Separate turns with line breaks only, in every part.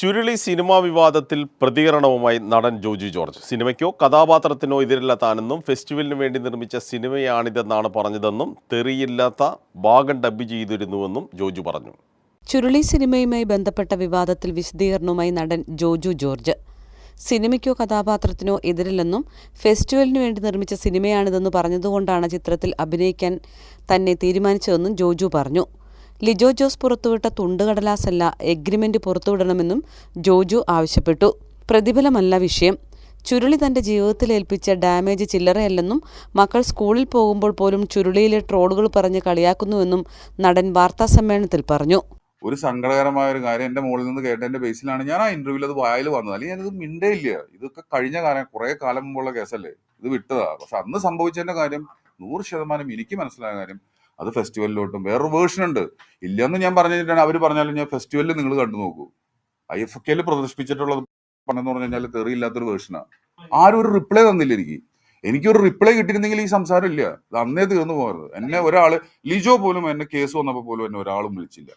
Churuli cinema വിവാദത്തിൽ പ്രതികരണവുമായി നടൻ ജോജി ജോർജ്. സിനിമയ്ക്കോ കഥാപാത്രത്തിനോ എതിരില്ല താനെന്നും ഫെസ്റ്റിവലിന് വേണ്ടി നിർമ്മിച്ച സിനിമയാണിതെന്നാണ് പറഞ്ഞതെന്നും തെറിയില്ലാത്ത ഭാഗം ഡബ് ചെയ്തിരുന്നുവെന്നും ജോജു പറഞ്ഞു.
ചുരുളി സിനിമയുമായി ബന്ധപ്പെട്ട വിവാദത്തിൽ വിശദീകരണവുമായി നടൻ ജോജു ജോർജ്. സിനിമയ്ക്കോ കഥാപാത്രത്തിനോ എതിരില്ലെന്നും ഫെസ്റ്റിവലിന് വേണ്ടി നിർമ്മിച്ച സിനിമയാണിതെന്ന് പറഞ്ഞതുകൊണ്ടാണ് ചിത്രത്തിൽ അഭിനയിക്കാൻ തന്നെ തീരുമാനിച്ചതെന്നും ജോജു പറഞ്ഞു. ലിജോ ജോസ് പുറത്തുവിട്ട തുണ്ടുകടലാസല്ല എഗ്രിമെന്റ് പുറത്തുവിടണമെന്നും ജോജു ആവശ്യപ്പെട്ടു. പ്രതിഫലമല്ല വിഷയം. ചുരുളി തന്റെ ജീവിതത്തിൽ ഏൽപ്പിച്ച ഡാമേജ് ചില്ലറയല്ലെന്നും മക്കൾ സ്കൂളിൽ പോകുമ്പോൾ പോലും ചുരുളിയിലെ ട്രോളുകൾ പറഞ്ഞ് കളിയാക്കുന്നുവെന്നും നടൻ വാർത്താ സമ്മേളനത്തിൽ പറഞ്ഞു.
ഒരു സങ്കടകരമായ ഒരു കാര്യം എന്റെ മുകളിൽ നിന്ന് കേട്ടതിന്റെ ബേസിലാണ് ഞാൻ ആ ഇന്റർവ്യൂവിൽ അത് വായിൽ വന്നത്. അല്ലെങ്കിൽ ഞാനിത് മിണ്ടേ ഇല്ല ഇതൊക്കെ കഴിഞ്ഞ കാലം കുറെ കാലം മുമ്പുള്ള കേസല്ലേ? ഇത് വിട്ടതാ. പക്ഷെ അന്ന് സംഭവിച്ചതിന്റെ കാര്യം നൂറ് ശതമാനം എനിക്ക് മനസ്സിലായ കാര്യം അത് ഫെസ്റ്റിവലിലോട്ടും വേറൊരു വേർഷൻ ഉണ്ട്. ഇല്ലെന്ന് ഞാൻ പറഞ്ഞിട്ടാണ് അവർ പറഞ്ഞാലും ഞാൻ ഫെസ്റ്റിവലിൽ നിങ്ങൾ കണ്ടു നോക്കൂ. ഐ എഫ് കെയിൽ പ്രദർശിപ്പിച്ചിട്ടുള്ളത് പറഞ്ഞെന്ന് പറഞ്ഞു കഴിഞ്ഞാൽ തെറിയില്ലാത്തൊരു വേർഷനാണ് ആരും ഒരു റിപ്ലൈ തന്നില്ല എനിക്ക്. എനിക്കൊരു റിപ്ലൈ കിട്ടിയിരുന്നെങ്കിൽ ഈ സംസാരം ഇല്ല. ഇത് അന്നേ തീർന്നു പോകരുത് എന്നെ ഒരാൾ ലിജോ പോലും എന്നെ കേസ് വന്നപ്പോൾ പോലും എന്നെ ഒരാളും വിളിച്ചില്ല.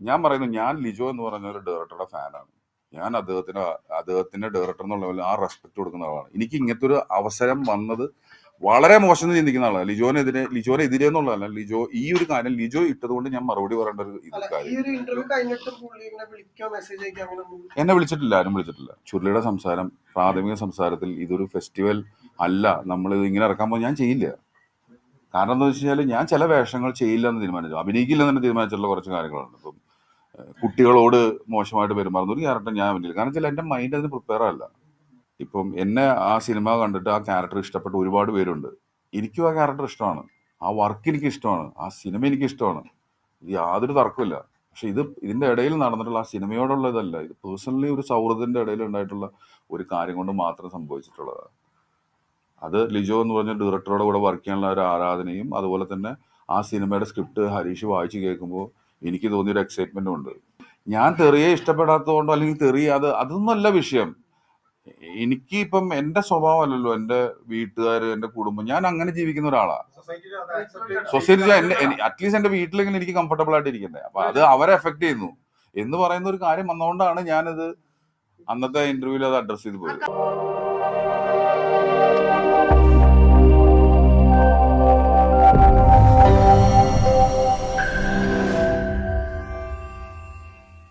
ഞാൻ പറയുന്നു ഞാൻ ലിജോ എന്ന് പറഞ്ഞ ഒരു ഡയറക്ടറുടെ ഫാനാണ് ഞാൻ അദ്ദേഹത്തിന് അദ്ദേഹത്തിന്റെ ഡയറക്ടർ എന്നുള്ള ആ റെസ്പെക്ട് കൊടുക്കുന്ന ആളാണ്. എനിക്ക് ഇങ്ങനത്തെ ഒരു അവസരം വന്നത് വളരെ മോശം ചിന്തിക്കുന്ന ആളാണ് ലിജോനെതിരെ ലിജോനെതിരെ എന്നുള്ളതല്ല. ലിജോ ഈ ഒരു കാര്യം ലിജോ ഇട്ടതുകൊണ്ട് ഞാൻ മറുപടി പറയേണ്ട ഒരു ഇത് കാര്യം എന്നെ വിളിച്ചിട്ടില്ല ആരും വിളിച്ചിട്ടില്ല. ചുരുളിയുടെ സംസാരം പ്രാഥമിക സംസാരത്തിൽ ഇതൊരു ഫെസ്റ്റിവൽ അല്ല. നമ്മൾ ഇത് ഇങ്ങനെ ഇറക്കാൻ പോകുമ്പോൾ ഞാൻ ചെയ്യില്ല. കാരണം എന്താ വെച്ച് കഴിഞ്ഞാൽ ഞാൻ ചില വേഷങ്ങൾ ചെയ്യില്ല എന്ന് തീരുമാനിച്ചു. അഭിനയിക്കില്ല എന്ന് തീരുമാനിച്ചിട്ടുള്ള കുറച്ച് കാര്യങ്ങളുണ്ട്. ഇപ്പം കുട്ടികളോട് മോശമായിട്ട് പെരുമാറുന്ന ഒരു ക്യാരക്ടർ ഞാൻ അഭിനയിക്കില്ല കാരണം വെച്ചാൽ എന്റെ മൈൻഡ് അതിന് പ്രിപ്പയർ അല്ല ഇപ്പം എന്നെ ആ സിനിമ കണ്ടിട്ട് ആ ക്യാരക്ടർ ഇഷ്ടപ്പെട്ട ഒരുപാട് പേരുണ്ട്. എനിക്കും ആ ക്യാരക്ടർ ഇഷ്ടമാണ്. ആ വർക്ക് എനിക്ക് ഇഷ്ടമാണ്. ആ സിനിമ എനിക്ക് ഇഷ്ടമാണ്. ഇത് യാതൊരു തർക്കമില്ല പക്ഷെ ഇത് ഇതിന്റെ ഇടയിൽ നടന്നിട്ടുള്ള ആ സിനിമയോടുള്ള ഇതല്ല. ഇത് പേഴ്സണലി ഒരു സൗഹൃദത്തിന്റെ ഇടയിൽ ഉണ്ടായിട്ടുള്ള ഒരു കാര്യം കൊണ്ട് മാത്രം സംഭവിച്ചിട്ടുള്ളതാണ്. അത് ലിജോ എന്ന് പറഞ്ഞ ഡയറക്ടറുടെ കൂടെ വർക്ക് ചെയ്യാനുള്ള ഒരു ആരാധനയും അതുപോലെ തന്നെ ആ സിനിമയുടെ സ്ക്രിപ്റ്റ് ഹരീഷ് വായിച്ചു കേൾക്കുമ്പോൾ എനിക്ക് തോന്നിയൊരു എക്സൈറ്റ്മെന്റും ഉണ്ട്. ഞാൻ തെറിയെ ഇഷ്ടപ്പെടാത്തതുകൊണ്ടോ അല്ലെങ്കിൽ തെറി അത് അതൊന്നുമല്ല വിഷയം. എനിക്ക് ഇപ്പം എന്റെ സ്വഭാവമല്ലല്ലോ എന്റെ വീട്ടുകാർ എന്റെ കുടുംബം. ഞാൻ അങ്ങനെ ജീവിക്കുന്ന ഒരാളാണ് സൊസൈറ്റി അറ്റ്ലീസ്റ്റ് എന്റെ വീട്ടിലെങ്കിലും എനിക്ക് കംഫർട്ടബിൾ ആയിട്ട് ഇരിക്കണ്ടേ. അപ്പൊ അത് അവരെ എഫക്ട് ചെയ്യുന്നു. എന്ന് പറയുന്ന ഒരു കാര്യം വന്നുകൊണ്ടാണ് ഞാനത് അന്നത്തെ ഇന്റർവ്യൂവിൽ അത് അഡ്രസ് ചെയ്ത് പോയത്.